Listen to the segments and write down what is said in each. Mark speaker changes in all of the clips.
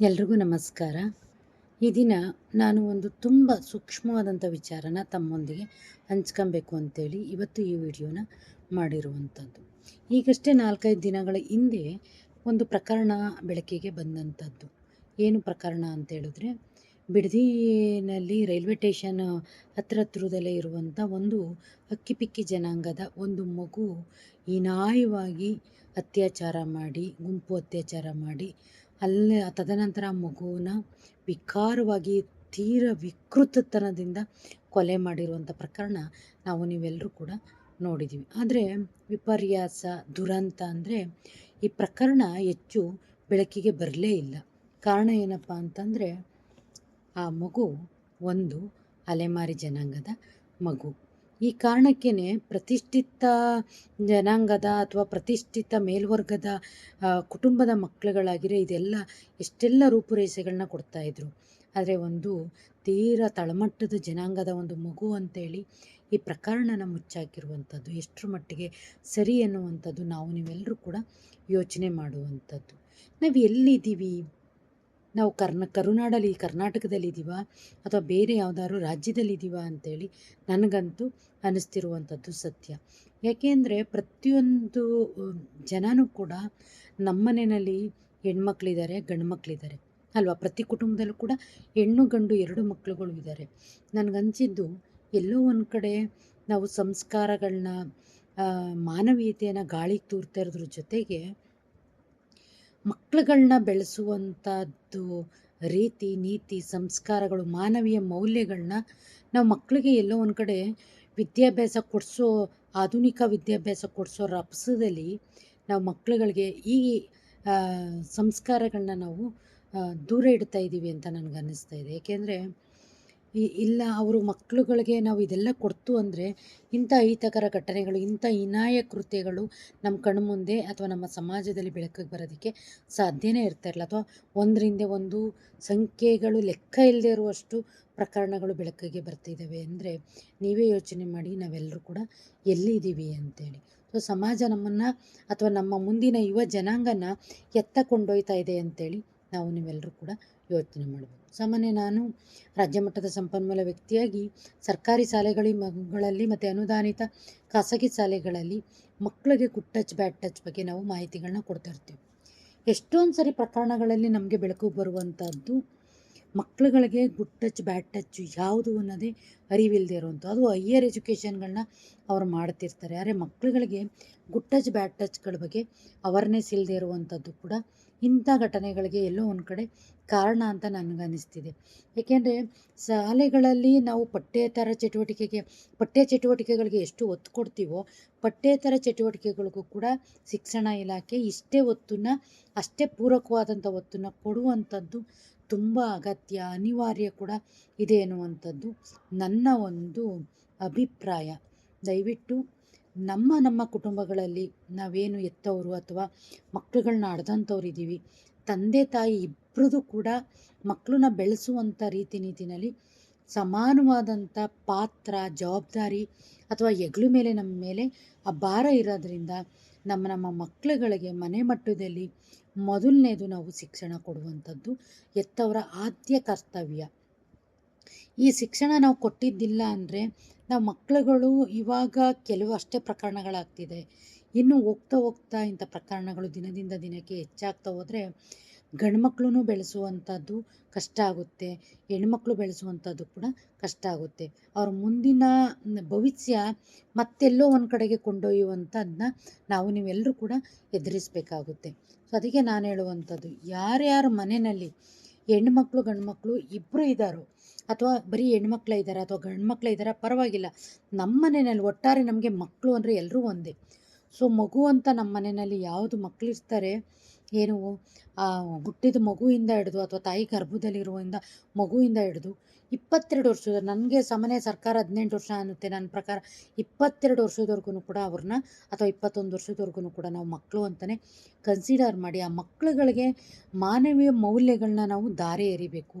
Speaker 1: ಎಲ್ರಿಗೂ ನಮಸ್ಕಾರ. ಈ ದಿನ ನಾನು ಒಂದು ತುಂಬ ಸೂಕ್ಷ್ಮವಾದಂಥ ವಿಚಾರನ ತಮ್ಮೊಂದಿಗೆ ಹಂಚ್ಕೊಬೇಕು ಅಂತೇಳಿ ಇವತ್ತು ಈ ವಿಡಿಯೋನ ಮಾಡಿರುವಂಥದ್ದು ಈಗಷ್ಟೇ ನಾಲ್ಕೈದು ದಿನಗಳ ಹಿಂದೆ ಒಂದು ಪ್ರಕರಣ ಬೆಳಕಿಗೆ ಬಂದಂಥದ್ದು ಏನು ಪ್ರಕರಣ ಅಂತ ಹೇಳಿದ್ರೆ, ಬಿಡದಿನಲ್ಲಿ ರೈಲ್ವೆ ಸ್ಟೇಷನ್ ಹತ್ರ ಹತ್ರದಲ್ಲೇ ಇರುವಂಥ ಒಂದು ಅಕ್ಕಿಪಿಕ್ಕಿ ಜನಾಂಗದ ಒಂದು ಮಗು ಹೀನಾಯವಾಗಿ ಅತ್ಯಾಚಾರ ಮಾಡಿ, ಗುಂಪು ಅತ್ಯಾಚಾರ ಮಾಡಿ ಅಲ್ಲೇ ತದನಂತರ ಆ ಮಗುವನ್ನ ವಿಕಾರವಾಗಿ ತೀರ ವಿಕೃತತನದಿಂದ ಕೊಲೆ ಮಾಡಿರುವಂಥ ಪ್ರಕರಣ ನಾವು ನೀವೆಲ್ಲರೂ ಕೂಡ ನೋಡಿದ್ದೀವಿ ಆದರೆ ವಿಪರ್ಯಾಸ, ದುರಂತ ಅಂದರೆ ಈ ಪ್ರಕರಣ ಹೆಚ್ಚು ಬೆಳಕಿಗೆ ಬರಲೇ ಇಲ್ಲ. ಕಾರಣ ಏನಪ್ಪ ಅಂತಂದರೆ ಆ ಮಗು ಒಂದು ಅಲೆಮಾರಿ ಜನಾಂಗದ ಮಗು. ಈ ಕಾರಣಕ್ಕೇ ಪ್ರತಿಷ್ಠಿತ ಜನಾಂಗದ ಅಥವಾ ಪ್ರತಿಷ್ಠಿತ ಮೇಲ್ವರ್ಗದ ಕುಟುಂಬದ ಮಕ್ಕಳುಗಳಾಗಿರೋ ಇದೆಲ್ಲ ಎಷ್ಟೆಲ್ಲ ರೂಪುರೇಷೆಗಳನ್ನ ಕೊಡ್ತಾಯಿದ್ರು ಆದರೆ ಒಂದು ತೀರ ತಳಮಟ್ಟದ ಜನಾಂಗದ ಒಂದು ಮಗು ಅಂತೇಳಿ ಈ ಪ್ರಕರಣನ ಮುಚ್ಚಾಕಿರುವಂಥದ್ದು, ಎಷ್ಟರ ಮಟ್ಟಿಗೆ ಸರಿ ಅನ್ನುವಂಥದ್ದು ನಾವು ನೀವೆಲ್ಲರೂ ಕೂಡ ಯೋಚನೆ ಮಾಡುವಂಥದ್ದು. ನಾವು ಎಲ್ಲಿದ್ದೀವಿ? ನಾವು ಕರ್ನ, ಕರುನಾಡಲ್ಲಿ ಕರ್ನಾಟಕದಲ್ಲಿದ್ದೀವ ಅಥವಾ ಬೇರೆ ಯಾವುದಾದ್ರು ರಾಜ್ಯದಲ್ಲಿದ್ದೀವ ಅಂಥೇಳಿ ನನಗಂತೂ ಅನ್ನಿಸ್ತಿರುವಂಥದ್ದು ಸತ್ಯ. ಯಾಕೆಂದರೆ ಪ್ರತಿಯೊಂದು ಜನನೂ ಕೂಡ ನಮ್ಮನೆಯಲ್ಲಿ ಹೆಣ್ಮಕ್ಳಿದ್ದಾರೆ, ಗಂಡು ಮಕ್ಕಳಿದ್ದಾರೆ ಅಲ್ವಾ? ಪ್ರತಿ ಕುಟುಂಬದಲ್ಲೂ ಕೂಡ ಹೆಣ್ಣು, ಗಂಡು ಎರಡು ಮಕ್ಕಳುಗಳು ಇದ್ದಾರೆ. ನನಗನ್ಸಿದ್ದು ಎಲ್ಲೋ ಒಂದು ಕಡೆ ನಾವು ಸಂಸ್ಕಾರಗಳನ್ನ ಮಾನವೀಯತೆಯನ್ನು ಗಾಳಿಗೆ ತೂರ್ತಾ ಇರೋದ್ರ ಜೊತೆಗೆ ಮಕ್ಕಳುಗಳನ್ನ ಬೆಳೆಸುವಂಥದ್ದು ರೀತಿ, ನೀತಿ, ಸಂಸ್ಕಾರಗಳು, ಮಾನವೀಯ ಮೌಲ್ಯಗಳನ್ನ ನಾವು ಮಕ್ಕಳಿಗೆ ಎಲ್ಲೋ ಒಂದು ಕಡೆ ವಿದ್ಯಾಭ್ಯಾಸ ಕೊಡಿಸೋ, ಆಧುನಿಕ ವಿದ್ಯಾಭ್ಯಾಸ ಕೊಡಿಸೋ ರಭಸದಲ್ಲಿ ನಾವು ಮಕ್ಕಳುಗಳಿಗೆ ಈ ಸಂಸ್ಕಾರಗಳನ್ನ ನಾವು ದೂರ ಇಡ್ತಾ ಇದ್ದೀವಿ ಅಂತ ನನಗೆ ಅನ್ನಿಸ್ತಾ ಇದೆ. ಏಕೆಂದರೆ ಇಲ್ಲ ಅವರು ಮಕ್ಕಳುಗಳಿಗೆ ನಾವು ಇದೆಲ್ಲ ಕೊಡ್ತು ಅಂದರೆ ಇಂಥ ಅಹಿತಕರ ಘಟನೆಗಳು, ಇಂಥ ಹೀನಾಯ ಕೃತ್ಯಗಳು ನಮ್ಮ ಕಣ್ಮುಂದೆ ಅಥವಾ ನಮ್ಮ ಸಮಾಜದಲ್ಲಿ ಬೆಳಕಿಗೆ ಬರೋದಕ್ಕೆ ಸಾಧ್ಯನೇ ಇರ್ತಾಯಿರಲ್ಲ ಅಥವಾ ಒಂದರಿಂದ ಒಂದು ಸಂಖ್ಯೆಗಳು ಲೆಕ್ಕ ಇಲ್ಲದೆ ಇರುವಷ್ಟು ಪ್ರಕರಣಗಳು ಬೆಳಕಿಗೆ ಬರ್ತಿದ್ದಾವೆ ಅಂದರೆ ನೀವೇ ಯೋಚನೆ ಮಾಡಿ, ನಾವೆಲ್ಲರೂ ಕೂಡ ಎಲ್ಲಿದ್ದೀವಿ ಅಂತೇಳಿ. ಸೊ, ಸಮಾಜ ನಮ್ಮನ್ನು ಅಥವಾ ನಮ್ಮ ಮುಂದಿನ ಯುವ ಜನಾಂಗನ ಎತ್ತ ಕೊಂಡೊಯ್ತಾ ಇದೆ ಅಂತೇಳಿ ನಾವು ನೀವೆಲ್ಲರೂ ಕೂಡ ಯೋಚನೆ ಮಾಡ್ಬೋದು. ಸಾಮಾನ್ಯ ನಾನು ರಾಜ್ಯ ಮಟ್ಟದ ಸಂಪನ್ಮೂಲ ವ್ಯಕ್ತಿಯಾಗಿ ಸರ್ಕಾರಿ ಶಾಲೆಗಳಲ್ಲಿ ಮತ್ತು ಅನುದಾನಿತ ಖಾಸಗಿ ಶಾಲೆಗಳಲ್ಲಿ ಮಕ್ಕಳಿಗೆ ಗುಡ್ ಟಚ್ ಬ್ಯಾಡ್ ಟಚ್ ಬಗ್ಗೆ ನಾವು ಮಾಹಿತಿಗಳನ್ನ ಕೊಡ್ತಾ ಇರ್ತೀವಿ. ಎಷ್ಟೊಂದು ಸರಿ ಪ್ರಕರಣಗಳಲ್ಲಿ ನಮಗೆ ಬೆಳಕು ಬರುವಂಥದ್ದು ಮಕ್ಕಳುಗಳಿಗೆ ಗುಡ್ ಟಚ್ ಬ್ಯಾಡ್ ಟಚ್ ಯಾವುದು ಅನ್ನೋದೇ ಅರಿವಿಲ್ಲದೆ ಇರುವಂಥ ಅದು ಹೈಯರ್ ಎಜುಕೇಷನ್ಗಳನ್ನ ಅವ್ರು ಮಾಡ್ತಿರ್ತಾರೆ. ಆದರೆ ಮಕ್ಕಳುಗಳಿಗೆ ಗುಡ್ ಟಚ್ ಬ್ಯಾಡ್ ಟಚ್ಗಳ ಬಗ್ಗೆ ಅವೇರ್ನೆಸ್ ಇಲ್ಲದೆ ಇರುವಂಥದ್ದು ಕೂಡ ಇಂಥ ಘಟನೆಗಳಿಗೆ ಎಲ್ಲೋ ಒಂದು ಕಡೆ ಕಾರಣ ಅಂತ ನನಗನ್ನಿಸ್ತಿದೆ. ಏಕೆಂದರೆ ಶಾಲೆಗಳಲ್ಲಿ ನಾವು ಪಠ್ಯೇತರ ಚಟುವಟಿಕೆಗೆ, ಪಠ್ಯ ಚಟುವಟಿಕೆಗಳಿಗೆ ಎಷ್ಟು ಒತ್ತು ಕೊಡ್ತೀವೋ, ಪಠ್ಯೇತರ ಚಟುವಟಿಕೆಗಳಿಗೂ ಕೂಡ ಶಿಕ್ಷಣ ಇಲಾಖೆ ಇಷ್ಟೇ ಒತ್ತನ್ನು, ಅಷ್ಟೇ ಪೂರಕವಾದಂಥ ಒತ್ತನ್ನು ಕೊಡುವಂಥದ್ದು ತುಂಬ ಅಗತ್ಯ, ಅನಿವಾರ್ಯ ಕೂಡ ಇದೆ ಎನ್ನುವಂಥದ್ದು ನನ್ನ ಒಂದು ಅಭಿಪ್ರಾಯ. ದಯವಿಟ್ಟು ನಮ್ಮ ನಮ್ಮ ಕುಟುಂಬಗಳಲ್ಲಿ ನಾವೇನು ಎತ್ತವರು ಅಥವಾ ಮಕ್ಕಳುಗಳನ್ನ ಇದ್ದೀವಿ ತಂದೆ ತಾಯಿ ಇಬ್ಬರದು ಕೂಡ ಮಕ್ಕಳನ್ನ ಬೆಳೆಸುವಂಥ ರೀತಿ ನೀತಿನಲ್ಲಿ ಸಮಾನವಾದಂಥ ಪಾತ್ರ, ಜವಾಬ್ದಾರಿ ಅಥವಾ ಹೆಗ್ಲು ಮೇಲೆ ನಮ್ಮ ಮೇಲೆ ಆ ಭಾರ ಇರೋದ್ರಿಂದ ನಮ್ಮ ನಮ್ಮ ಮಕ್ಕಳುಗಳಿಗೆ ಮನೆ ಮಟ್ಟದಲ್ಲಿ ಮೊದಲನೇದು ನಾವು ಶಿಕ್ಷಣ ಕೊಡುವಂಥದ್ದು ಎತ್ತವರ ಆದ್ಯ ಕರ್ತವ್ಯ. ಈ ಶಿಕ್ಷಣ ನಾವು ಕೊಟ್ಟಿದ್ದಿಲ್ಲ ಅಂದರೆ ನಾವು ಮಕ್ಕಳುಗಳು ಇವಾಗ ಕೆಲವು ಅಷ್ಟೇ ಪ್ರಕರಣಗಳಾಗ್ತಿದೆ. ಇನ್ನು ಹೋಗ್ತಾ ಹೋಗ್ತಾ ಇಂಥ ಪ್ರಕರಣಗಳು ದಿನದಿಂದ ದಿನಕ್ಕೆ ಹೆಚ್ಚಾಗ್ತಾ ಹೋದರೆ ಗಂಡು ಮಕ್ಕಳೂ ಬೆಳೆಸುವಂಥದ್ದು ಕಷ್ಟ ಆಗುತ್ತೆ, ಹೆಣ್ಮಕ್ಳು ಬೆಳೆಸುವಂಥದ್ದು ಕೂಡ ಕಷ್ಟ ಆಗುತ್ತೆ. ಅವ್ರ ಮುಂದಿನ ಭವಿಷ್ಯ ಮತ್ತೆಲ್ಲೋ ಒಂದು ಕಡೆಗೆ ಕೊಂಡೊಯ್ಯುವಂಥದ್ದನ್ನ ನಾವು ನೀವೆಲ್ಲರೂ ಕೂಡ ಎದುರಿಸಬೇಕಾಗುತ್ತೆ. ಸೊ ಅದಕ್ಕೆ ನಾನು ಹೇಳುವಂಥದ್ದು, ಯಾರ್ಯಾರ ಮನೆಯಲ್ಲಿ ಹೆಣ್ಮಕ್ಳು ಗಂಡು ಮಕ್ಕಳು ಇಬ್ಬರು ಇದ್ದಾರೋ ಅಥವಾ ಬರೀ ಹೆಣ್ಮಕ್ಳೇ ಇದ್ದಾರೆ ಅಥವಾ ಗಂಡು ಮಕ್ಕಳೇ ಇದ್ದಾರೆ ಪರವಾಗಿಲ್ಲ. ನಮ್ಮ ಮನೆಯಲ್ಲಿ ಒಟ್ಟಾರೆ ನಮಗೆ ಮಕ್ಕಳು ಅಂದರೆ ಎಲ್ಲರೂ ಒಂದೇ. ಸೊ ಮಗು ಅಂತ ನಮ್ಮ ಮನೆಯಲ್ಲಿ ಯಾವುದು ಮಕ್ಕಳಿರ್ತಾರೆ ಏನು ಹುಟ್ಟಿದ ಮಗುವಿಂದ ಹಿಡಿದು ಅಥವಾ ತಾಯಿ ಗರ್ಭದಲ್ಲಿರುವಿಂದ ಮಗುವಿಂದ ಹಿಡಿದು ಇಪ್ಪತ್ತೆರಡು ವರ್ಷದ, ನನಗೆ ಸಾಮಾನ್ಯ ಸರ್ಕಾರ ಹದಿನೆಂಟು ವರ್ಷ ಅನ್ನುತ್ತೆ ನನ್ನ ಪ್ರಕಾರ, ಇಪ್ಪತ್ತೆರಡು ವರ್ಷದವರೆಗೂ ಕೂಡ ಅವ್ರನ್ನ ಅಥವಾ ಇಪ್ಪತ್ತೊಂದು ವರ್ಷದವರೆಗೂ ಕೂಡ ನಾವು ಮಕ್ಕಳು ಅಂತಲೇ ಕನ್ಸಿಡರ್ ಮಾಡಿ ಆ ಮಕ್ಕಳುಗಳಿಗೆ ಮಾನವೀಯ ಮೌಲ್ಯಗಳನ್ನ ನಾವು ದಾರಿ ಎರಿಬೇಕು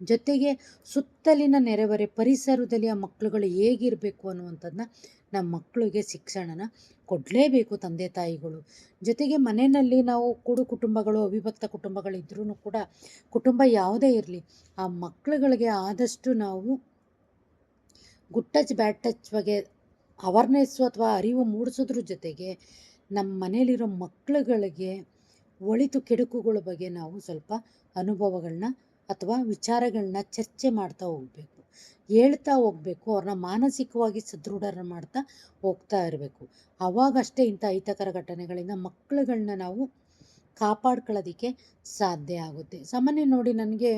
Speaker 1: ಜೊತೆಗೆ ಸುತ್ತಲಿನ ನೆರೆಹೊರೆ ಪರಿಸರದಲ್ಲಿ ಆ ಮಕ್ಕಳುಗಳು ಹೇಗಿರಬೇಕು ಅನ್ನುವಂಥದ್ದನ್ನ ನಮ್ಮ ಮಕ್ಕಳಿಗೆ ಶಿಕ್ಷಣನ ಕೊಡಲೇಬೇಕು ತಂದೆ ತಾಯಿಗಳು. ಜೊತೆಗೆ ಮನೆಯಲ್ಲಿ ನಾವು ಕೂಡು ಕುಟುಂಬಗಳು, ಅವಿಭಕ್ತ ಕುಟುಂಬಗಳಿದ್ರೂ ಕೂಡ ಕುಟುಂಬ ಯಾವುದೇ ಇರಲಿ, ಆ ಮಕ್ಕಳುಗಳಿಗೆ ಆದಷ್ಟು ನಾವು ಗುಡ್ ಟಚ್ ಬ್ಯಾಡ್ ಟಚ್ ಬಗ್ಗೆ ಅವರ್ನೆಸ್ಸು ಅಥವಾ ಅರಿವು ಮೂಡಿಸೋದ್ರ ಜೊತೆಗೆ ನಮ್ಮ ಮನೇಲಿರೋ ಮಕ್ಕಳುಗಳಿಗೆ ಒಳಿತು ಕೆಡುಕುಗಳ ಬಗ್ಗೆ ನಾವು ಸ್ವಲ್ಪ ಅನುಭವಗಳನ್ನ ಅಥವಾ ವಿಚಾರಗಳನ್ನ ಚರ್ಚೆ ಮಾಡ್ತಾ ಹೋಗಬೇಕು. ಹೇಳ್ತಾ ಹೋಗಬೇಕು. ಅವ್ರನ್ನ ಮಾನಸಿಕವಾಗಿ ಸದೃಢರನ್ನ ಮಾಡ್ತಾ ಹೋಗ್ತಾ ಇರಬೇಕು. ಅವಾಗಷ್ಟೇ ಇಂಥ ಅಹಿತಕರ ಘಟನೆಗಳಿಂದ ಮಕ್ಕಳುಗಳನ್ನ ನಾವು ಕಾಪಾಡ್ಕೊಳ್ಳೋದಕ್ಕೆ ಸಾಧ್ಯ ಆಗುತ್ತೆ. ಸಾಮಾನ್ಯ ನೋಡಿ ನನಗೆ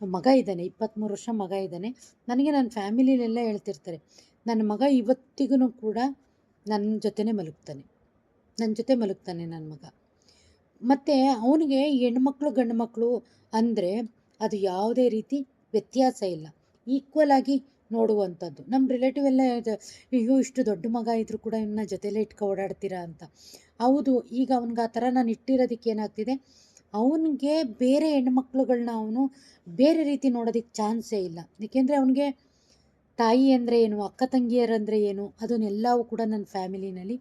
Speaker 1: ಮಗ ಇದ್ದಾನೆ ಇಪ್ಪತ್ತ್ಮೂರು ವರ್ಷ ಮಗ ಇದ್ದಾನೆ. ನನಗೆ ನನ್ನ ಫ್ಯಾಮಿಲಿಲೆಲ್ಲ ಹೇಳ್ತಿರ್ತಾರೆ, ನನ್ನ ಮಗ ಇವತ್ತಿಗೂ ಕೂಡ ನನ್ನ ಜೊತೆನೇ ಮಲಗ್ತಾನೆ. ನನ್ನ ಜೊತೆ ಮಲಗ್ತಾನೆ ನನ್ನ ಮಗ. ಮತ್ತು ಅವನಿಗೆ ಹೆಣ್ಮಕ್ಳು ಗಂಡು ಮಕ್ಕಳು ಅಂದರೆ ಅದು ಯಾವುದೇ ರೀತಿ ವ್ಯತ್ಯಾಸ ಇಲ್ಲ. ಈಕ್ವಲ್ ಆಗಿ ನೋಡುವಂಥದ್ದು. ನಮ್ಮ ರಿಲೇಟಿವ್ ಎಲ್ಲ ಅಯ್ಯೋ, ಇಷ್ಟು ದೊಡ್ಡ ಮಗ ಇದ್ದರೂ ಕೂಡ ಇವನ್ನ ಜೊತೆಲೇ ಇಟ್ಕೊ ಓಡಾಡ್ತೀರಾ? ಅಂತ. ಹೌದು, ಈಗ ಅವನಿಗೆ ಆ ಥರ ನಾನು ಇಟ್ಟಿರೋದಕ್ಕೆ ಏನಾಗ್ತಿದೆ? ಅವನಿಗೆ ಬೇರೆ ಹೆಣ್ಮಕ್ಳುಗಳನ್ನ ಅವನು ಬೇರೆ ರೀತಿ ನೋಡೋದಕ್ಕೆ ಚಾನ್ಸೇ ಇಲ್ಲ. ಏಕೆಂದರೆ ಅವನಿಗೆ ತಾಯಿ ಅಂದರೆ ಏನು, ಅಕ್ಕ ತಂಗಿಯರಂದರೆ ಏನು, ಅದನ್ನೆಲ್ಲವೂ ಕೂಡ ನನ್ನ ಫ್ಯಾಮಿಲಿನಲ್ಲಿ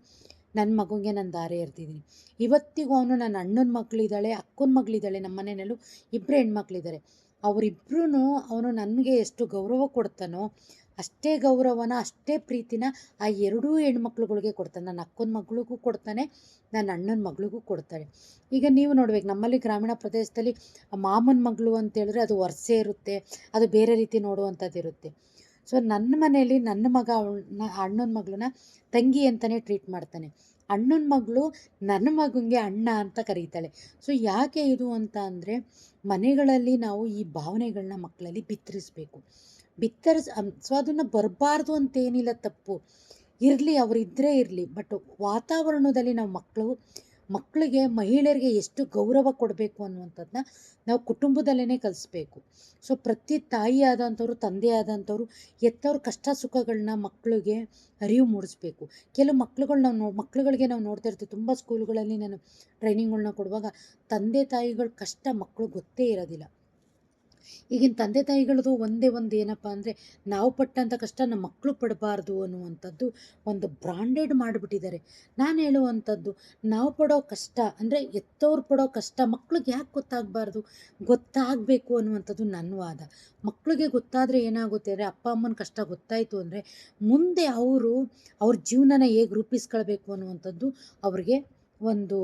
Speaker 1: ನನ್ನ ಮಗುಗೆ ನಾನು ದಾರಿ ಎರ್ತಿದ್ದೀನಿ ಇವತ್ತಿಗೂ ಅವನು ನನ್ನ ಅಣ್ಣನ ಮಗಳಿದ್ದಾಳೆ ಅಕ್ಕನ ಮಗಳಿದ್ದಾಳೆ ನಮ್ಮ ಮನೆಯಲ್ಲೂ ಇಬ್ಬರು ಹೆಣ್ಮಕ್ಳಿದ್ದಾರೆ ಅವರಿಬ್ಬರೂ ಅವನು ನನಗೆ ಎಷ್ಟು ಗೌರವ ಕೊಡ್ತಾನೋ, ಅಷ್ಟೇ ಗೌರವನ, ಅಷ್ಟೇ ಪ್ರೀತಿನ ಆ ಎರಡೂ ಹೆಣ್ಮಕ್ಳುಗಳಿಗೆ ಕೊಡ್ತಾನೆ. ನನ್ನ ಅಕ್ಕನ ಮಗಳಿಗೂ ಕೊಡ್ತಾನೆ ನನ್ನ ಅಣ್ಣನ ಮಗಳಿಗೂ ಕೊಡ್ತಾಳೆ. ಈಗ ನೀವು ನೋಡ್ಬೇಕು, ನಮ್ಮಲ್ಲಿ ಗ್ರಾಮೀಣ ಪ್ರದೇಶದಲ್ಲಿ ಮಾಮನ ಮಗಳು ಅಂತೇಳಿದ್ರೆ ಅದು ವರ್ಷೆ ಇರುತ್ತೆ, ಅದು ಬೇರೆ ರೀತಿ ನೋಡುವಂಥದ್ದು ಇರುತ್ತೆ ಸೊ ನನ್ನ ಮನೆಯಲ್ಲಿ ನನ್ನ ಮಗ ಅಣ್ಣನ ಮಗಳನ್ನ ತಂಗಿ ಅಂತಲೇ ಟ್ರೀಟ್ ಮಾಡ್ತಾನೆ. ಅಣ್ಣನ ಮಗಳು ನನ್ನ ಮಗನಿಗೆ ಅಣ್ಣ ಅಂತ ಕರೀತಾಳೆ. ಸೊ ಯಾಕೆ ಇದು ಅಂತ ಅಂದರೆ ಮನೆಗಳಲ್ಲಿ ನಾವು ಈ ಭಾವನೆಗಳನ್ನ ಮಕ್ಕಳಲ್ಲಿ ಬಿತ್ತರಿಸ್ಬೇಕು. ಬಿತ್ತರಿಸ್ ಸೊ ಅದನ್ನು ಬರಬಾರ್ದು ಅಂತೇನಿಲ್ಲ ತಪ್ಪು. ಇರಲಿ ಅವರಿದ್ದರೆ ಇರಲಿ, ಬಟ್ ವಾತಾವರಣದಲ್ಲಿ ನಾವು ಮಕ್ಕಳು ಮಕ್ಕಳಿಗೆ, ಮಹಿಳೆಯರಿಗೆ ಎಷ್ಟು ಗೌರವ ಕೊಡಬೇಕು ಅನ್ನುವಂಥದ್ದನ್ನ ನಾವು ಕುಟುಂಬದಲ್ಲೇ ಕಲಿಸ್ಬೇಕು. ಸೊ ಪ್ರತಿ ತಾಯಿ ಆದಂಥವ್ರು, ತಂದೆ ಆದಂಥವ್ರು ಎತ್ತವ್ರ ಕಷ್ಟ ಸುಖಗಳನ್ನ ಮಕ್ಕಳಿಗೆ ಅರಿವು ಮೂಡಿಸ್ಬೇಕು. ಕೆಲವು ಮಕ್ಳುಗಳು ನಾವು ನೋ, ಮಕ್ಳುಗಳಿಗೆ ನಾವು ನೋಡ್ತಾ ಇರ್ತೀವಿ. ತುಂಬ ಸ್ಕೂಲ್ಗಳಲ್ಲಿ ನಾನು ಟ್ರೈನಿಂಗ್ಗಳನ್ನ ಕೊಡುವಾಗ ತಂದೆ ತಾಯಿಗಳ ಕಷ್ಟ ಮಕ್ಕಳು ಗೊತ್ತೇ ಇರೋದಿಲ್ಲ. ಈಗಿನ ತಂದೆ ತಾಯಿಗಳದು ಒಂದೇ ಒಂದು ಏನಪ್ಪ ಅಂದರೆ ನಾವು ಪಟ್ಟಂಥ ಕಷ್ಟ ನಮ್ಮ ಮಕ್ಕಳು ಪಡಬಾರ್ದು ಅನ್ನುವಂಥದ್ದು ಒಂದು ಬ್ರಾಂಡೆಡ್ ಮಾಡಿಬಿಟ್ಟಿದ್ದಾರೆ. ನಾನು ಹೇಳುವಂಥದ್ದು, ನಾವು ಪಡೋ ಕಷ್ಟ ಅಂದರೆ ಎತ್ತವ್ರು ಪಡೋ ಕಷ್ಟ ಮಕ್ಳಿಗೆ ಯಾಕೆ ಗೊತ್ತಾಗಬಾರ್ದು? ಗೊತ್ತಾಗಬೇಕು ಅನ್ನುವಂಥದ್ದು ನನ್ನ ವಾದ. ಮಕ್ಕಳಿಗೆ ಗೊತ್ತಾದರೆ ಏನಾಗುತ್ತೆ ಅಂದರೆ ಅಪ್ಪ ಅಮ್ಮನ ಕಷ್ಟ ಗೊತ್ತಾಯಿತು ಅಂದರೆ ಮುಂದೆ ಅವರು ಅವ್ರ ಜೀವನನ ಹೇಗೆ ರೂಪಿಸ್ಕೊಳ್ಬೇಕು ಅನ್ನುವಂಥದ್ದು ಅವ್ರಿಗೆ ಒಂದು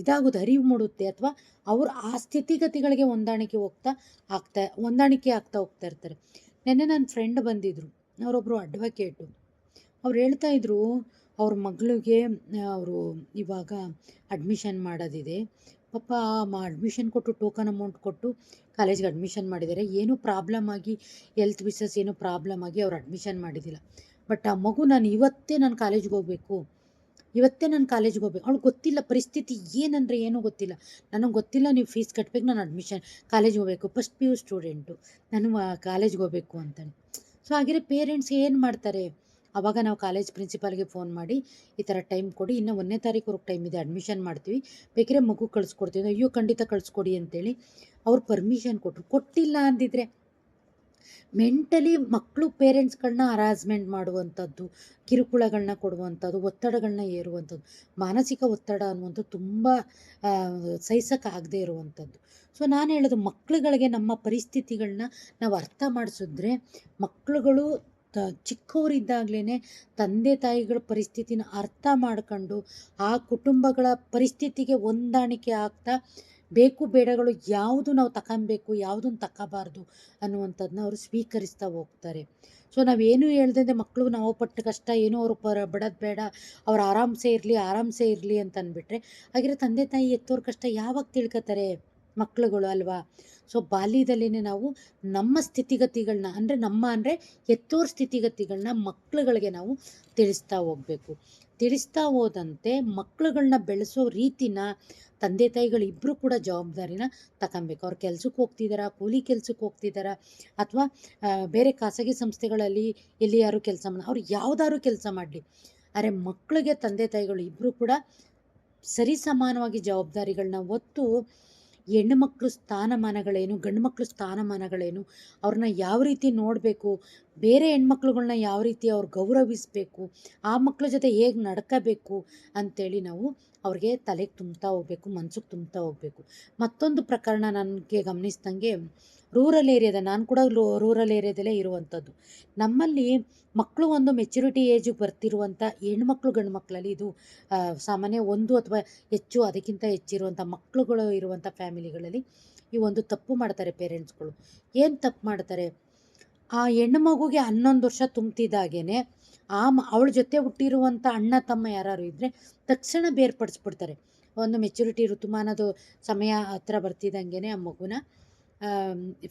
Speaker 1: ಇದಾಗೋದು ಅರಿವು ಮೂಡುತ್ತೆ ಅಥವಾ ಅವರು ಆ ಸ್ಥಿತಿಗತಿಗಳಿಗೆ ಹೊಂದಾಣಿಕೆ ಹೋಗ್ತಾ ಆಗ್ತಾ, ಹೊಂದಾಣಿಕೆ ಆಗ್ತಾ ಹೋಗ್ತಾ ಇರ್ತಾರೆ. ನೆನ್ನೆ ನನ್ನ ಫ್ರೆಂಡ್ ಬಂದಿದ್ದರು ಅವರೊಬ್ಬರು ಅಡ್ವೊಕೇಟು ಅವ್ರು ಹೇಳ್ತಾ ಇದ್ರು, ಅವ್ರ ಮಗಳಿಗೆ ಅವರು ಇವಾಗ ಅಡ್ಮಿಷನ್ ಮಾಡೋದಿದೆ. ಪಾಪ ಮ ಅಡ್ಮಿಷನ್ ಕೊಟ್ಟು ಟೋಕನ್ ಅಮೌಂಟ್ ಕೊಟ್ಟು ಕಾಲೇಜ್ಗೆ ಅಡ್ಮಿಷನ್ ಮಾಡಿದ್ದಾರೆ. ಏನೂ ಪ್ರಾಬ್ಲಮ್ ಆಗಿ ಹೆಲ್ತ್ ವಿಸಸ್ ಏನೂ ಪ್ರಾಬ್ಲಮ್ ಆಗಿ ಅವ್ರು ಅಡ್ಮಿಷನ್ ಮಾಡಿದ್ದಿಲ್ಲ. ಬಟ್ ಆ ಮಗು ನಾನು ಇವತ್ತೇ ನಾನು ಕಾಲೇಜ್ಗೆ ಹೋಗಬೇಕು. ಇವತ್ತೇ ನಾನು ಕಾಲೇಜ್ಗೆ ಹೋಗ್ಬೇಕು. ಅವ್ಳಿಗೆ ಗೊತ್ತಿಲ್ಲ ಪರಿಸ್ಥಿತಿ ಏನಂದರೆ ಏನೂ ಗೊತ್ತಿಲ್ಲ. ನನಗೆ ಗೊತ್ತಿಲ್ಲ ನೀವು ಫೀಸ್ ಕಟ್ಬೇಕು, ನಾನು ಅಡ್ಮಿಷನ್ ಕಾಲೇಜ್ಗೆ ಹೋಗಬೇಕು ಫಸ್ಟ್ ಪಿ ಯು ಸ್ಟೂಡೆಂಟು ನಾನು ಕಾಲೇಜ್ಗೆ ಹೋಗಬೇಕು ಅಂತಾನೆ. ಸೊ ಹಾಗಿರೋ ಪೇರೆಂಟ್ಸ್ ಏನು ಮಾಡ್ತಾರೆ? ಆವಾಗ ನಾವು ಕಾಲೇಜ್ ಪ್ರಿನ್ಸಿಪಾಲ್ಗೆ ಫೋನ್ ಮಾಡಿ, ಈ ಥರ ಟೈಮ್ ಕೊಡಿ, ಇನ್ನು ಒಂದನೇ ತಾರೀಕುವರೆಗೆ ಟೈಮ್ ಇದೆ ಅಡ್ಮಿಷನ್ ಮಾಡ್ತೀವಿ. ಬೇಕಿದ್ರೆ ಮಗು ಕಳಿಸ್ಕೊಡ್ತೀವಿ. ಅಯ್ಯೋ, ಖಂಡಿತ ಕಳಿಸ್ಕೊಡಿ ಅಂತೇಳಿ ಅವ್ರು ಪರ್ಮಿಷನ್ ಕೊಟ್ಟರು ಕೊಟ್ಟಿಲ್ಲ ಅಂದಿದ್ರೆ ಮೆಂಟಲಿ ಮಕ್ಕಳು ಪೇರೆಂಟ್ಸ್ಗಳನ್ನ ಹರಾಸ್ಮೆಂಟ್ ಮಾಡುವಂಥದ್ದು ಕಿರುಕುಳಗಳನ್ನ ಕೊಡುವಂಥದ್ದು ಒತ್ತಡಗಳನ್ನ ಏರುವಂಥದ್ದು, ಮಾನಸಿಕ ಒತ್ತಡ ಅನ್ನುವಂಥದ್ದು ತುಂಬ ಸಹಿಸಕ್ಕಾಗದೆ ಇರುವಂಥದ್ದು. ಸೊ ನಾನು ಹೇಳೋದು ಮಕ್ಕಳುಗಳಿಗೆ ನಮ್ಮ ಪರಿಸ್ಥಿತಿಗಳನ್ನ ನಾವು ಅರ್ಥ ಮಾಡಿಸಿದ್ರೆ ಮಕ್ಕಳುಗಳು ತ ಚಿಕ್ಕವರಿದ್ದಾಗಲೇ ತಂದೆ ತಾಯಿಗಳ ಪರಿಸ್ಥಿತಿನ ಅರ್ಥ ಮಾಡ್ಕೊಂಡು ಆ ಕುಟುಂಬಗಳ ಪರಿಸ್ಥಿತಿಗೆ ಹೊಂದಾಣಿಕೆ ಆಗ್ತಾ ಬೇಕು ಬೇಡಗಳು ಯಾವುದು ನಾವು ತಗೊಬೇಕು ಯಾವುದನ್ನು ತಗೋಬಾರ್ದು ಅನ್ನುವಂಥದ್ದನ್ನ ಅವರು ಸ್ವೀಕರಿಸ್ತಾ ಹೋಗ್ತಾರೆ. ಸೊ ನಾವೇನು ಹೇಳ್ದಂತೆ ಮಕ್ಕಳು ನಾವು ಪಟ್ಟ ಕಷ್ಟ ಏನೋ ಅವರು ಪರ ಬಿಡೋದು ಬೇಡ, ಅವ್ರು ಆರಾಮ್ಸೆ ಇರಲಿ ಆರಾಮ್ಸೆ ಇರಲಿ ಅಂತ ಅಂದ್ಬಿಟ್ರೆ ಹಾಗಿರೋ ತಂದೆ ತಾಯಿ ಎತ್ತೋರ ಕಷ್ಟ ಯಾವಾಗ ತಿಳ್ಕೊತಾರೆ ಮಕ್ಕಳುಗಳು ಅಲ್ವಾ? ಸೊ ಬಾಲ್ಯದಲ್ಲೇ ನಾವು ನಮ್ಮ ಸ್ಥಿತಿಗತಿಗಳನ್ನ ಅಂದರೆ ನಮ್ಮ ಅಂದರೆ ಎತ್ತೋರ್ ಸ್ಥಿತಿಗತಿಗಳನ್ನ ಮಕ್ಕಳುಗಳಿಗೆ ನಾವು ತಿಳಿಸ್ತಾ ಹೋಗಬೇಕು. ತಿಳಿಸ್ತಾ ಹೋದಂತೆ ಮಕ್ಕಳುಗಳನ್ನ ಬೆಳೆಸೋ ರೀತಿನ ತಂದೆ ತಾಯಿಗಳು ಇಬ್ಬರು ಕೂಡ ಜವಾಬ್ದಾರಿನ ತಗೊಬೇಕು ಅವ್ರು ಕೆಲ್ಸಕ್ಕೆ ಹೋಗ್ತಿದ್ದಾರಾ ಕೂಲಿ ಕೆಲ್ಸಕ್ಕೆ ಹೋಗ್ತಿದ್ದಾರಾ ಅಥವಾ ಬೇರೆ ಖಾಸಗಿ ಸಂಸ್ಥೆಗಳಲ್ಲಿ ಎಲ್ಲಿ ಯಾರು ಕೆಲಸ ಮಾಡ ಅವ್ರು ಯಾವುದಾದ್ರು ಕೆಲಸ ಮಾಡಲಿ. ಆದರೆ ಮಕ್ಕಳಿಗೆ ತಂದೆ ತಾಯಿಗಳು ಇಬ್ಬರು ಕೂಡ ಸರಿ ಸಮಾನವಾಗಿ ಜವಾಬ್ದಾರಿಗಳನ್ನ ಒತ್ತು ಹೆಣ್ಣು ಮಕ್ಕಳು ಸ್ಥಾನಮಾನಗಳೇನು, ಗಂಡು ಮಕ್ಕಳು ಸ್ಥಾನಮಾನಗಳೇನು, ಅವ್ರನ್ನ ಯಾವ ರೀತಿ ನೋಡಬೇಕು, ಬೇರೆ ಹೆಣ್ಮಕ್ಳುಗಳನ್ನ ಯಾವ ರೀತಿ ಅವ್ರು ಗೌರವಿಸಬೇಕು, ಆ ಮಕ್ಕಳ ಜೊತೆ ಹೇಗೆ ನಡ್ಕೋಬೇಕು ಅಂಥೇಳಿ ನಾವು ಅವ್ರಿಗೆ ತಲೆಗೆ ತುಂಬ್ತಾ ಹೋಗ್ಬೇಕು, ಮನ್ಸಿಗೆ ತುಂಬ್ತಾ ಹೋಗಬೇಕು. ಮತ್ತೊಂದು ಪ್ರಕರಣ ನನಗೆ ಗಮನಿಸ್ದಂಗೆ ರೂರಲ್ ಏರಿಯಾದ ನಾನು ಕೂಡ ರೂರಲ್ ಏರಿಯಾದಲ್ಲೇ ಇರುವಂಥದ್ದು. ನಮ್ಮಲ್ಲಿ ಮಕ್ಕಳು ಒಂದು ಮೆಚುರಿಟಿ ಏಜಿಗೆ ಬರ್ತಿರುವಂಥ ಹೆಣ್ಮಕ್ಳು ಗಂಡು ಮಕ್ಕಳಲ್ಲಿ ಇದು ಸಾಮಾನ್ಯ ಒಂದು ಅಥವಾ ಹೆಚ್ಚು, ಅದಕ್ಕಿಂತ ಹೆಚ್ಚಿರುವಂಥ ಮಕ್ಕಳುಗಳು ಇರುವಂಥ ಫ್ಯಾಮಿಲಿಗಳಲ್ಲಿ ಈ ಒಂದು ತಪ್ಪು ಮಾಡ್ತಾರೆ ಪೇರೆಂಟ್ಸ್ಗಳು. ಏನು ತಪ್ಪು ಮಾಡ್ತಾರೆ? ಆ ಹೆಣ್ಣು ಮಗುಗೆ ಹನ್ನೊಂದು ವರ್ಷ ತುಂಬ್ತಿದ್ದಾಗೇನೆ ಆ ಅವಳ ಜೊತೆ ಹುಟ್ಟಿರುವಂಥ ಅಣ್ಣ, ತಮ್ಮ ಯಾರು ಇದ್ದರೆ ತಕ್ಷಣ ಬೇರ್ಪಡಿಸ್ಬಿಡ್ತಾರೆ. ಒಂದು ಮೆಚುರಿಟಿ ಋತುಮಾನದ ಸಮಯ ಹತ್ರ ಬರ್ತಿದ್ದಂಗೆ ಆ ಮಗುನ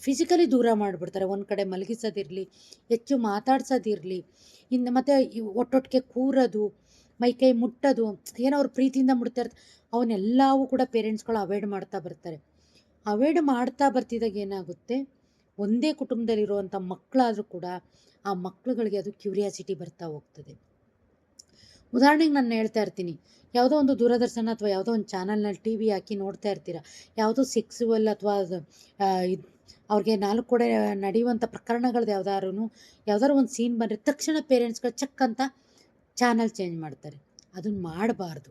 Speaker 1: ಫಿಸಿಕಲಿ ದೂರ ಮಾಡಿಬಿಡ್ತಾರೆ. ಒಂದು ಕಡೆ ಮಲಗಿಸೋದಿರಲಿ, ಹೆಚ್ಚು ಮಾತಾಡ್ಸೋದಿರಲಿ ಇನ್ನು ಮತ್ತು ಒಟ್ಟೊಟ್ಟಿಗೆ ಕೂರೋದು ಮೈಕೈ ಮುಟ್ಟೋದು, ಏನೋ ಅವ್ರ ಪ್ರೀತಿಯಿಂದ ಮುಡ್ತಾ ಇರ್ತಾರೆ. ಅವನ್ನೆಲ್ಲವೂ ಕೂಡ ಪೇರೆಂಟ್ಸ್ಗಳು ಅವಾಯ್ಡ್ ಮಾಡ್ತಾ ಬರ್ತಾರೆ. ಅವಾಯ್ಡ್ ಮಾಡ್ತಾ ಬರ್ತಿದ್ದಾಗ ಏನಾಗುತ್ತೆ? ಒಂದೇ ಕುಟುಂಬದಲ್ಲಿರುವಂಥ ಮಕ್ಕಳಾದರೂ ಕೂಡ ಆ ಮಕ್ಕಳುಗಳಿಗೆ ಅದು ಕ್ಯೂರಿಯಾಸಿಟಿ ಬರ್ತಾ ಹೋಗ್ತದೆ. ಉದಾಹರಣೆಗೆ ನಾನು ಹೇಳ್ತಾ ಇರ್ತೀನಿ, ಯಾವುದೋ ಒಂದು ದೂರದರ್ಶನ ಅಥವಾ ಯಾವುದೋ ಒಂದು ಚಾನಲ್ನಲ್ಲಿ ಟಿ ವಿ ಹಾಕಿ ನೋಡ್ತಾ ಇರ್ತೀರ, ಯಾವುದೋ ಸೆಕ್ಸುವಲ್ ಅಥವಾ ಇದು, ಅವ್ರಿಗೆ ನಾಲ್ಕು ಕೂಡ ನಡೆಯುವಂಥ ಪ್ರಕರಣಗಳದ್ದು ಯಾವ್ದಾದ್ರು ಯಾವ್ದಾದ್ರು ಒಂದು ಸೀನ್ ಬಂದರೆ ತಕ್ಷಣ ಪೇರೆಂಟ್ಸ್ಗಳು ಚಕ್ ಅಂತ ಚಾನಲ್ ಚೇಂಜ್ ಮಾಡ್ತಾರೆ. ಅದನ್ನು ಮಾಡಬಾರ್ದು.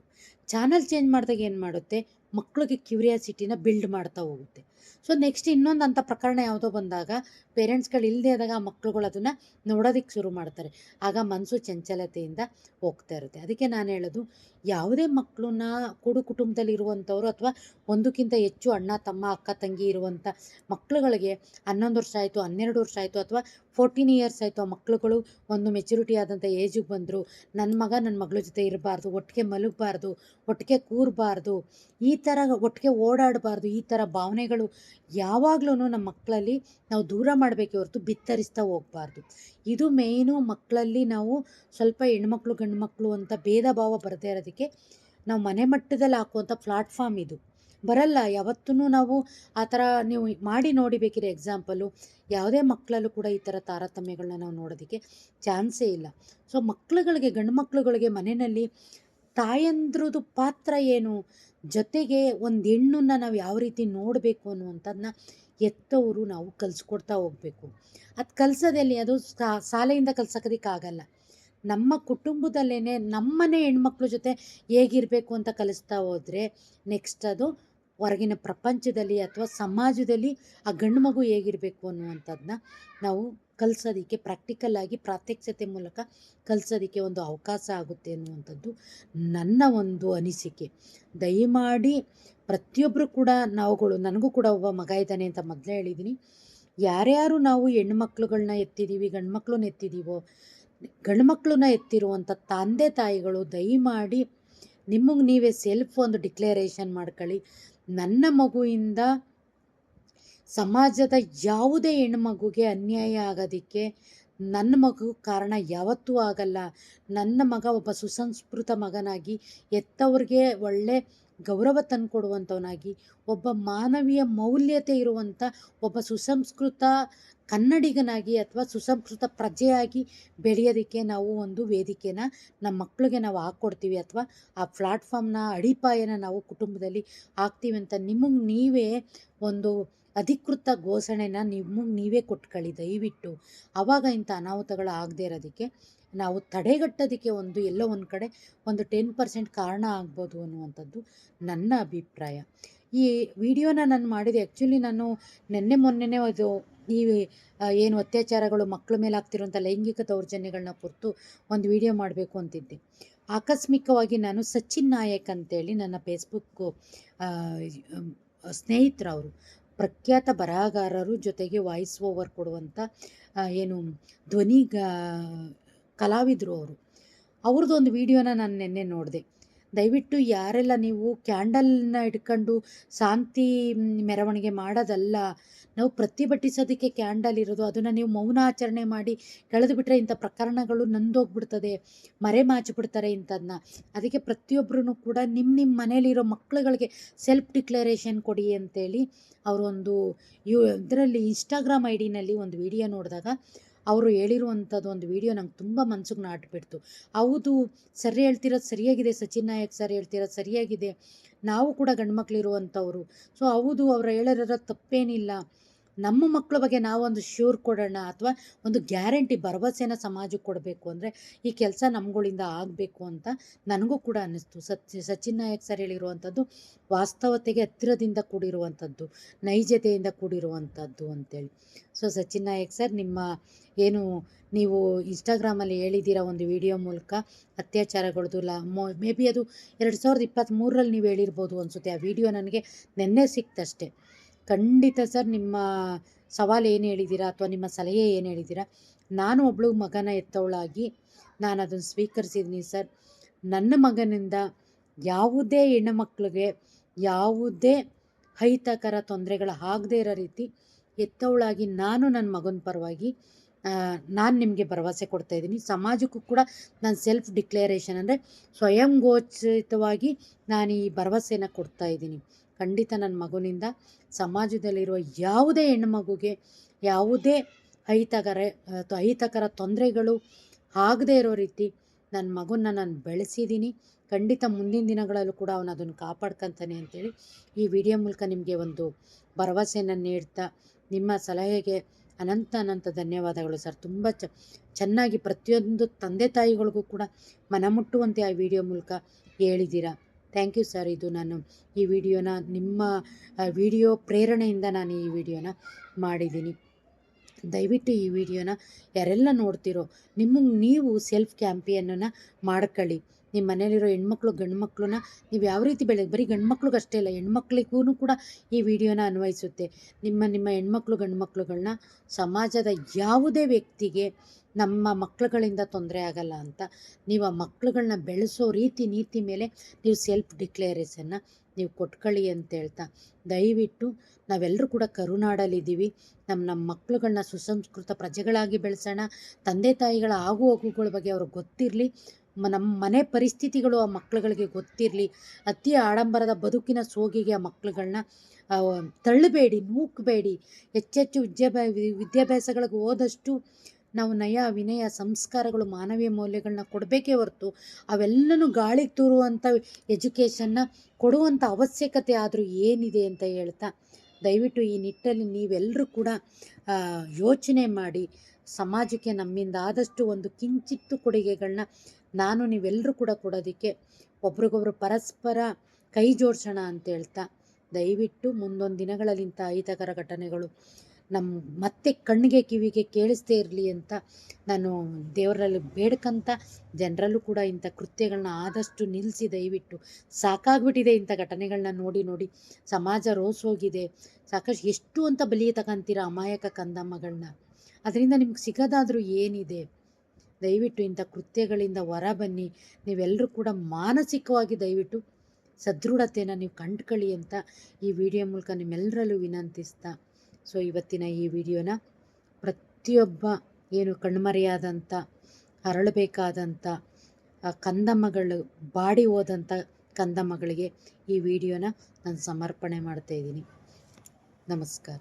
Speaker 1: ಚಾನಲ್ ಚೇಂಜ್ ಮಾಡಿದಾಗ ಏನು ಮಾಡುತ್ತೆ ಮಕ್ಕಳಿಗೆ ಕ್ಯೂರಿಯಾಸಿಟಿನ ಬಿಲ್ಡ್ ಮಾಡ್ತಾ ಹೋಗುತ್ತೆ. ಸೊ ನೆಕ್ಸ್ಟ್ ಇನ್ನೊಂದು ಅಂಥ ಪ್ರಕರಣ ಯಾವುದೋ ಬಂದಾಗ ಪೇರೆಂಟ್ಸ್ಗಳು ಇಲ್ಲದೆ ಆದಾಗ ಆ ಮಕ್ಳುಗಳು ಅದನ್ನು ನೋಡೋದಕ್ಕೆ ಶುರು ಮಾಡ್ತಾರೆ. ಆಗ ಮನಸ್ಸು ಚಂಚಲತೆಯಿಂದ ಹೋಗ್ತಾ ಇರುತ್ತೆ. ಅದಕ್ಕೆ ನಾನು ಹೇಳೋದು, ಯಾವುದೇ ಮಕ್ಕಳನ್ನ ಕೂಡು ಕುಟುಂಬದಲ್ಲಿರುವಂಥವ್ರು ಅಥವಾ ಒಂದಕ್ಕಿಂತ ಹೆಚ್ಚು ಅಣ್ಣ, ತಮ್ಮ, ಅಕ್ಕ, ತಂಗಿ ಇರುವಂಥ ಮಕ್ಕಳುಗಳಿಗೆ ಹನ್ನೊಂದು ವರ್ಷ ಆಯಿತು, ಹನ್ನೆರಡು ವರ್ಷ ಆಯಿತು ಅಥವಾ ಫೋರ್ಟೀನ್ ಇಯರ್ಸ್ ಆಯಿತು ಆ ಮಕ್ಕಳುಗಳು ಒಂದು ಮೆಚುರಿಟಿ ಆದಂಥ ಏಜಿಗೆ ಬಂದರು ನನ್ನ ಮಗ ನನ್ನ ಮಗಳ ಜೊತೆ ಇರಬಾರ್ದು, ಒಟ್ಟಿಗೆ ಮಲಗಬಾರ್ದು, ಒಟ್ಟಿಗೆ ಕೂರಬಾರ್ದು, ಈ ಥರ ಒಟ್ಟಿಗೆ ಓಡಾಡಬಾರ್ದು, ಈ ಥರ ಭಾವನೆಗಳು ಯಾವಾಗಲೂ ನಮ್ಮ ಮಕ್ಕಳಲ್ಲಿ ನಾವು ದೂರ ಮಾಡಬೇಕೇ ಹೊರತು ಬಿತ್ತರಿಸ್ತಾ ಹೋಗಬಾರ್ದು. ಇದು ಮೇಯ್ನು ಮಕ್ಕಳಲ್ಲಿ ನಾವು ಸ್ವಲ್ಪ ಹೆಣ್ಮಕ್ಳು ಗಂಡು ಮಕ್ಕಳು ಅಂತ ಭೇದ ಭಾವ ಬರದೇ ಇರೋದಕ್ಕೆ ನಾವು ಮನೆ ಮಟ್ಟದಲ್ಲಿ ಹಾಕುವಂಥ ಪ್ಲಾಟ್ಫಾರ್ಮ್ ಇದು. ಬರಲ್ಲ ಯಾವತ್ತೂ ನಾವು ಆ ಥರ ನೀವು ಮಾಡಿ ನೋಡಿ ಬೇಕಿರೋ ಎಕ್ಸಾಂಪಲು ಯಾವುದೇ ಮಕ್ಕಳಲ್ಲೂ ಕೂಡ ಈ ಥರ ತಾರತಮ್ಯಗಳನ್ನ ನಾವು ನೋಡೋದಕ್ಕೆ ಚಾನ್ಸೇ ಇಲ್ಲ. ಸೊ ಮಕ್ಕಳುಗಳಿಗೆ ಗಂಡು ಮಕ್ಕಳುಗಳಿಗೆ ಮನೆಯಲ್ಲಿ ತಾಯಂದ್ರದ್ದು ಪಾತ್ರ ಏನು? ಜೊತೆಗೆ ಒಂದು ಹೆಣ್ಣನ್ನ ನಾವು ಯಾವ ರೀತಿ ನೋಡಬೇಕು ಅನ್ನುವಂಥದ್ದನ್ನ ಎತ್ತವರು ನಾವು ಕಲಿಸ್ಕೊಡ್ತಾ ಹೋಗಬೇಕು. ಅದು ಕಲಿಸೋದಲ್ಲಿ? ಅದು ಶಾಲೆಯಿಂದ ಕಲ್ಸೋದಕ್ಕಾಗಲ್ಲ ನಮ್ಮ ಕುಟುಂಬದಲ್ಲೇ ನಮ್ಮನೆ ಹೆಣ್ಮಕ್ಳ ಜೊತೆ ಹೇಗಿರಬೇಕು ಅಂತ ಕಲಿಸ್ತಾ ಹೋದರೆ ನೆಕ್ಸ್ಟ್ ಅದು ಹೊರಗಿನ ಪ್ರಪಂಚದಲ್ಲಿ ಅಥವಾ ಸಮಾಜದಲ್ಲಿ ಆ ಗಂಡು ಮಗು ಹೇಗಿರಬೇಕು ಅನ್ನುವಂಥದ್ದನ್ನ ನಾವು ಕಲಿಸೋದಕ್ಕೆ ಪ್ರಾಕ್ಟಿಕಲ್ ಆಗಿ ಪ್ರಾತ್ಯಕ್ಷತೆ ಮೂಲಕ ಕಲಿಸೋದಕ್ಕೆ ಒಂದು ಅವಕಾಶ ಆಗುತ್ತೆ ಅನ್ನುವಂಥದ್ದು ನನ್ನ ಒಂದು ಅನಿಸಿಕೆ. ದಯಮಾಡಿ ಪ್ರತಿಯೊಬ್ಬರು ಕೂಡ ನಾವುಗಳು, ನನಗೂ ಕೂಡ ಒಬ್ಬ ಮಗ ಇದ್ದಾನೆ ಅಂತ ಮೊದಲೇ ಹೇಳಿದ್ದೀನಿ ಯಾರ್ಯಾರು ನಾವು ಹೆಣ್ಮಕ್ಳುಗಳ್ನ ಎತ್ತಿದ್ದೀವಿ ಗಂಡು ಮಕ್ಕಳನ್ನ ಎತ್ತಿದ್ದೀವೋ ಗಂಡು ಮಕ್ಕಳನ್ನ ಎತ್ತಿರುವಂಥ ತಂದೆ ತಾಯಿಗಳು, ದಯಮಾಡಿ ನಿಮಗೆ ನೀವೇ ಸೆಲ್ಫ್ ಒಂದು ಡಿಕ್ಲೇರೇಷನ್ ಮಾಡ್ಕೊಳ್ಳಿ. ನನ್ನ ಮಗುವಿಂದ ಸಮಾಜದ ಯಾವುದೇ ಹೆಣ್ಮಗುಗೆ ಅನ್ಯಾಯ ಆಗೋದಕ್ಕೆ ನನ್ನ ಮಗು ಕಾರಣ ಯಾವತ್ತೂ ಆಗಲ್ಲ. ನನ್ನ ಮಗ ಒಬ್ಬ ಸುಸಂಸ್ಕೃತ ಮಗನಾಗಿ ಎತ್ತವ್ರಿಗೆ ಒಳ್ಳೆ ಗೌರವ ತಂದುಕೊಡುವಂಥವನಾಗಿ ಒಬ್ಬ ಮಾನವೀಯ ಮೌಲ್ಯತೆ ಇರುವಂಥ ಒಬ್ಬ ಸುಸಂಸ್ಕೃತ ಕನ್ನಡಿಗನಾಗಿ ಅಥವಾ ಸುಸಂಸ್ಕೃತ ಪ್ರಜೆಯಾಗಿ ಬೆಳೆಯೋದಕ್ಕೆ ನಾವು ಒಂದು ವೇದಿಕೆನ ನಮ್ಮ ಮಕ್ಕಳಿಗೆ ನಾವು ಹಾಕ್ಕೊಡ್ತೀವಿ ಅಥವಾ ಆ ಪ್ಲಾಟ್ಫಾರ್ಮ್ನ ಅಡಿಪಾಯನ ನಾವು ಕುಟುಂಬದಲ್ಲಿ ಹಾಕ್ತೀವಿ ಅಂತ ನಿಮಗೆ ನೀವೇ ಒಂದು ಅಧಿಕೃತ ಘೋಷಣೆನ ನಿಮಗೆ ನೀವೇ ಕೊಟ್ಕೊಳ್ಳಿ ದಯವಿಟ್ಟು. ಆವಾಗ ಇಂಥ ಅನಾಹುತಗಳು ಆಗದೇ ಇರೋದಕ್ಕೆ ನಾವು ತಡೆಗಟ್ಟೋದಕ್ಕೆ ಒಂದು, ಎಲ್ಲೋ ಒಂದು ಕಡೆ ಒಂದು ಟೆನ್ ಪರ್ಸೆಂಟ್ ಕಾರಣ ಆಗ್ಬೋದು ಅನ್ನುವಂಥದ್ದು ನನ್ನ ಅಭಿಪ್ರಾಯ. ಈ ವಿಡಿಯೋನ ನಾನು ಮಾಡಿದೆ, ಆ್ಯಕ್ಚುಲಿ ನಾನು ನಿನ್ನೆ ಮೊನ್ನೆನೇ ಅದು ಈ ಏನು ಅತ್ಯಾಚಾರಗಳು ಮಕ್ಕಳ ಮೇಲೆ ಆಗ್ತಿರುವಂಥ ಲೈಂಗಿಕ ದೌರ್ಜನ್ಯಗಳನ್ನ ಕುರಿತು ಒಂದು ವಿಡಿಯೋ ಮಾಡಬೇಕು ಅಂತಿದ್ದೆ. ಆಕಸ್ಮಿಕವಾಗಿ ನಾನು ಸಚಿನ್ ನಾಯಕ್ ಅಂತೇಳಿ ನನ್ನ ಫೇಸ್ಬುಕ್ಕು ಸ್ನೇಹಿತರವರು ಪ್ರಖ್ಯಾತ ಬರಹಗಾರರು ಜೊತೆಗೆ ವಾಯ್ಸ್ ಓವರ್ ಕೊಡುವಂಥ ಏನು ಧ್ವನಿ ಕಲಾವಿದರು ಅವರು. ಅವ್ರದ್ದು ಒಂದು ವಿಡಿಯೋನ ನಾನು ನಿನ್ನೆ ನೋಡಿದೆ. ದಯವಿಟ್ಟು ಯಾರೆಲ್ಲ ನೀವು ಕ್ಯಾಂಡಲ್ನ ಇಟ್ಕೊಂಡು ಶಾಂತಿ ಮೆರವಣಿಗೆ ಮಾಡೋದಲ್ಲ ನಾವು ಪ್ರತಿಭಟಿಸೋದಕ್ಕೆ ಕ್ಯಾಂಡಲ್ ಇರೋದು, ಅದನ್ನು ನೀವು ಮೌನಾಚರಣೆ ಮಾಡಿ ಕಳೆದು ಬಿಟ್ಟರೆ ಇಂಥ ಪ್ರಕರಣಗಳು ನಂದೋಗ್ಬಿಡ್ತದೆ, ಮರೆ ಮಾಚಿಬಿಡ್ತಾರೆ ಇಂಥದನ್ನ ಅದಕ್ಕೆ ಪ್ರತಿಯೊಬ್ಬರೂ ಕೂಡ ನಿಮ್ಮ ನಿಮ್ಮ ಮನೇಲಿರೋ ಮಕ್ಕಳುಗಳಿಗೆ ಸೆಲ್ಫ್ ಡಿಕ್ಲರೇಷನ್ ಕೊಡಿ ಅಂತೇಳಿ ಅವರೊಂದು ಯು, ಇದರಲ್ಲಿ ಇನ್ಸ್ಟಾಗ್ರಾಮ್ ಐ ಡಿನಲ್ಲಿ ಒಂದು ವಿಡಿಯೋ ನೋಡಿದಾಗ ಅವರು ಹೇಳಿರುವಂಥದ್ದು ಒಂದು ವಿಡಿಯೋ ನಂಗೆ ತುಂಬ ಮನ್ಸಿಗೆ ನಾಟ್ಬಿಡ್ತು. ಹೌದು, ಸರಿ ಹೇಳ್ತಿರೋದು ಸರಿಯಾಗಿದೆ ಸಚಿನ್ ನಾಯಕ್ ಸರ್ ಹೇಳ್ತಿರೋದು ಸರಿಯಾಗಿದೆ. ನಾವು ಕೂಡ ಗಂಡು ಮಕ್ಕಳಿರುವಂಥವ್ರು ಸೊ ಹೌದು, ಅವ್ರು ಹೇಳಿರೋ ತಪ್ಪೇನಿಲ್ಲ. ನಮ್ಮ ಮಕ್ಕಳ ಬಗ್ಗೆ ನಾವೊಂದು ಶ್ಯೂರ್ ಕೊಡೋಣ ಅಥವಾ ಒಂದು ಗ್ಯಾರಂಟಿ ಭರವಸೆನ ಸಮಾಜಕ್ಕೆ ಕೊಡಬೇಕು ಅಂದರೆ ಈ ಕೆಲಸ ನಮ್ಗಳಿಂದ ಆಗಬೇಕು ಅಂತ ನನಗೂ ಕೂಡ ಅನ್ನಿಸ್ತು. ಸಚ್, ಸಚಿನ್ ನಾಯಕ್ ಸರ್ ಹೇಳಿರುವಂಥದ್ದು ವಾಸ್ತವತೆಗೆ ಹತ್ತಿರದಿಂದ ಕೂಡಿರುವಂಥದ್ದು, ನೈಜತೆಯಿಂದ ಕೂಡಿರುವಂಥದ್ದು ಅಂತೇಳಿ. ಸೊ ಸಚಿನ್ ನಾಯಕ್ ಸರ್ ನಿಮ್ಮ ಏನು ನೀವು ಇನ್ಸ್ಟಾಗ್ರಾಮಲ್ಲಿ ಹೇಳಿದ್ದೀರಾ ಒಂದು ವಿಡಿಯೋ ಮೂಲಕ ಅತ್ಯಾಚಾರಗಳದ್ದು ಲಾ, ಮೋ ಮೇ ಬಿ ಅದು ಎರಡು ಸಾವಿರದ ಇಪ್ಪತ್ತ್ಮೂರರಲ್ಲಿ ನೀವು ಹೇಳಿರ್ಬೋದು ಅನಿಸುತ್ತೆ. ಆ ವಿಡಿಯೋ ನನಗೆ ನಿನ್ನೆ ಸಿಕ್ತಷ್ಟೆ. ಖಂಡಿತ ಸರ್, ನಿಮ್ಮ ಸವಾಲು ಏನು ಹೇಳಿದ್ದೀರಾ ಅಥವಾ ನಿಮ್ಮ ಸಲಹೆ ಏನು ಹೇಳಿದ್ದೀರಾ? ನಾನು ಒಬ್ಬಳು ಮಗನ ಎತ್ತವಳಾಗಿ ನಾನು ಅದನ್ನು ಸ್ವೀಕರಿಸಿದ್ದೀನಿ ಸರ್. ನನ್ನ ಮಗನಿಂದ ಯಾವುದೇ ಹೆಣ್ಣು ಮಕ್ಕಳಿಗೆ ಯಾವುದೇ ಅಹಿತಕರ ತೊಂದರೆಗಳು ಆಗದೇ ಇರೋ ರೀತಿ ಎತ್ತವಳಾಗಿ ನಾನು ನನ್ನ ಮಗನ ಪರವಾಗಿ ನಾನು ನಿಮಗೆ ಭರವಸೆ ಕೊಡ್ತಾ ಇದ್ದೀನಿ. ಸಮಾಜಕ್ಕೂ ಕೂಡ ನಾನು ಸೆಲ್ಫ್ ಡಿಕ್ಲೇರೇಷನ್ ಅಂದರೆ ಸ್ವಯಂ ಘೋಷಿತವಾಗಿ ನಾನು ಈ ಭರವಸೆನ ಕೊಡ್ತಾ ಇದ್ದೀನಿ. ಖಂಡಿತ ನನ್ನ ಮಗನಿಂದ ಸಮಾಜದಲ್ಲಿರುವ ಯಾವುದೇ ಹೆಣ್ಣು ಮಗುಗೆ ಯಾವುದೇ ಅಹಿತಕರ ಅಹಿತಕರ ತೊಂದರೆಗಳು ಆಗದೇ ಇರೋ ರೀತಿ ನನ್ನ ಮಗುನ ನಾನು ಬೆಳೆಸಿದ್ದೀನಿ ಖಂಡಿತ ಮುಂದಿನ ದಿನಗಳಲ್ಲೂ ಕೂಡ ಅವನು ಅದನ್ನು ಕಾಪಾಡ್ಕೊತಾನೆ ಅಂತೇಳಿ ಈ ವಿಡಿಯೋ ಮೂಲಕ ನಿಮಗೆ ಒಂದು ಭರವಸೆಯನ್ನು ನೀಡ್ತಾ, ನಿಮ್ಮ ಸಲಹೆಗೆ ಅನಂತ ಅನಂತ ಧನ್ಯವಾದಗಳು ಸರ್. ತುಂಬ ಚ, ಚೆನ್ನಾಗಿ ಪ್ರತಿಯೊಂದು ತಂದೆ ತಾಯಿಗಳಿಗೂ ಕೂಡ ಮನಮುಟ್ಟುವಂತೆ ಆ ವಿಡಿಯೋ ಮೂಲಕ ಹೇಳಿದ್ದೀರಾ ಥ್ಯಾಂಕ್ ಯು ಸರ್ ಇದು ನಾನು ಈ ವಿಡಿಯೋನ ನಿಮ್ಮ ವಿಡಿಯೋ ಪ್ರೇರಣೆಯಿಂದ ನಾನು ಈ ವಿಡಿಯೋನ ಮಾಡಿದ್ದೀನಿ. ದಯವಿಟ್ಟು ಈ ವಿಡಿಯೋನ ಯಾರೆಲ್ಲ ನೋಡ್ತಿರೋ, ನಿಮ್ಮ ನೀವು ಸೆಲ್ಫ್ ಕ್ಯಾಂಪಿಯನ್ನ ಮಾಡ್ಕೊಳ್ಳಿ. ನಿಮ್ಮ ಮನೇಲಿರೋ ಹೆಣ್ಮಕ್ಳು ಗಂಡು ಮಕ್ಕಳನ್ನ ನೀವು ಯಾವ ರೀತಿ ಬೆಳೆ, ಬರೀ ಗಂಡು ಮಕ್ಳಿಗೆ ಅಷ್ಟೇ ಇಲ್ಲ ಹೆಣ್ಮಕ್ಳಿಗೂ ಕೂಡ ಈ ವಿಡಿಯೋನ ಅನ್ವಯಿಸುತ್ತೆ. ನಿಮ್ಮ ನಿಮ್ಮ ಹೆಣ್ಮಕ್ಳು ಗಂಡು ಮಕ್ಳುಗಳನ್ನ ಸಮಾಜದ ಯಾವುದೇ ವ್ಯಕ್ತಿಗೆ ನಮ್ಮ ಮಕ್ಳುಗಳಿಂದ ತೊಂದರೆ ಆಗಲ್ಲ ಅಂತ ನೀವು ಆ ಮಕ್ಕಳುಗಳನ್ನ ಬೆಳೆಸೋ ರೀತಿ, ನೀತಿ ಮೇಲೆ ನೀವು ಸೆಲ್ಫ್ ಡಿಕ್ಲೇರೇಷನ್ನ ನೀವು ಕೊಟ್ಕೊಳ್ಳಿ ಅಂತ ಹೇಳ್ತಾ ದಯವಿಟ್ಟು ನಾವೆಲ್ಲರೂ ಕೂಡ ಕರುನಾಡಲ್ಲಿದ್ದೀವಿ. ನಮ್ಮ ನಮ್ಮ ಮಕ್ಕಳುಗಳನ್ನ ಸುಸಂಸ್ಕೃತ ಪ್ರಜೆಗಳಾಗಿ ಬೆಳೆಸೋಣ, ತಂದೆ ತಾಯಿಗಳ ಆಗು ಹೋಗುಗಳ ಬಗ್ಗೆ ಅವ್ರಿಗೆ ಗೊತ್ತಿರಲಿ. ನಮ್ಮ ಮನೆ ಪರಿಸ್ಥಿತಿಗಳು ಆ ಮಕ್ಳುಗಳಿಗೆ ಗೊತ್ತಿರಲಿ, ಅತಿ ಆಡಂಬರದ ಬದುಕಿನ ಸೋಗಿಗೆ ಆ ಮಕ್ಳುಗಳನ್ನ ತಳ್ಳಬೇಡಿ, ನೂಕಬೇಡಿ. ಹೆಚ್ಚೆಚ್ಚು ವಿದ್ಯಾಭ್ಯಾ, ವಿದ್ಯಾಭ್ಯಾಸಗಳಿಗೆ ಹೋದಷ್ಟು ನಾವು ನಯ, ವಿನಯ ಸಂಸ್ಕಾರಗಳು ಮಾನವೀಯ ಮೌಲ್ಯಗಳನ್ನ ಕೊಡಬೇಕೇ ಹೊರತು ಅವೆಲ್ಲನೂ ಗಾಳಿಗೆ ತೂರುವಂಥ ಎಜುಕೇಷನ್ನ ಕೊಡುವಂಥ ಅವಶ್ಯಕತೆ ಆದರೂ ಏನಿದೆ ಅಂತ ಹೇಳ್ತಾ, ದಯವಿಟ್ಟು ಈ ನಿಟ್ಟಲ್ಲಿ ನೀವೆಲ್ಲರೂ ಕೂಡ ಯೋಚನೆ ಮಾಡಿ. ಸಮಾಜಕ್ಕೆ ನಮ್ಮಿಂದ ಆದಷ್ಟು ಒಂದು ಕಿಂಚಿತ್ತು ಕೊಡುಗೆಗಳನ್ನ ನಾನು ನೀವೆಲ್ಲರೂ ಕೂಡ ಕೊಡೋದಕ್ಕೆ ಒಬ್ರಿಗೊಬ್ರು ಪರಸ್ಪರ ಕೈ ಜೋಡಿಸೋಣ ಅಂತ ಹೇಳ್ತಾ, ದಯವಿಟ್ಟು ಮುಂದೊಂದು ದಿನಗಳಲ್ಲಿ ಇಂಥ ಅಹಿತಕರ ಘಟನೆಗಳು. ನಮ್ಮ ಮತ್ತೆ ಕಣ್ಣಿಗೆ ಕಿವಿಗೆ ಕೇಳಿಸ್ದೇ ಇರಲಿ ಅಂತ ನಾನು ದೇವರಲ್ಲಿ ಬೇಡ್ಕಂತ ಜನರಲ್ಲೂ ಕೂಡ ಇಂಥ ಕೃತ್ಯಗಳನ್ನ ಆದಷ್ಟು ನಿಲ್ಲಿಸಿ ದಯವಿಟ್ಟು. ಸಾಕಾಗ್ಬಿಟ್ಟಿದೆ ಇಂಥ ಘಟನೆಗಳನ್ನ ನೋಡಿ ನೋಡಿ. ಸಮಾಜ ರೋಸೋಗಿದೆ ಸಾಕಷ್ಟು ಎಷ್ಟು ಅಂತ ಬಲಿ ಅಮಾಯಕ ಕಂದಮ್ಮಗಳನ್ನ ಅದರಿಂದ ನಿಮ್ಗೆ ಸಿಗೋದಾದರೂ ಏನಿದೆ? ದಯವಿಟ್ಟು ಇಂಥ ಕೃತ್ಯಗಳಿಂದ ಹೊರ ಬನ್ನಿ ನೀವೆಲ್ಲರೂ ಕೂಡ ಮಾನಸಿಕವಾಗಿ ದಯವಿಟ್ಟು ಸದೃಢತೆಯನ್ನು ನೀವು ಕಂಡ್ಕೊಳ್ಳಿ ಅಂತ ಈ ವಿಡಿಯೋ ಮೂಲಕ ನಿಮ್ಮೆಲ್ಲರಲ್ಲೂ ವಿನಂತಿಸ್ತಾ, ಸೊ ಇವತ್ತಿನ ಈ ವಿಡಿಯೋನ ಪ್ರತಿಯೊಬ್ಬ ಏನು ಕಣ್ಮರೆಯಾದಂಥ ಹರಳಬೇಕಾದಂಥ ಕಂದಮ್ಮಗಳು ಬಾಡಿ ಹೋದಂಥ ಕಂದಮ್ಮಗಳಿಗೆ ಈ ವಿಡಿಯೋನ ನಾನು ಸಮರ್ಪಣೆ ಮಾಡ್ತಾಯಿದ್ದೀನಿ ನಮಸ್ಕಾರ.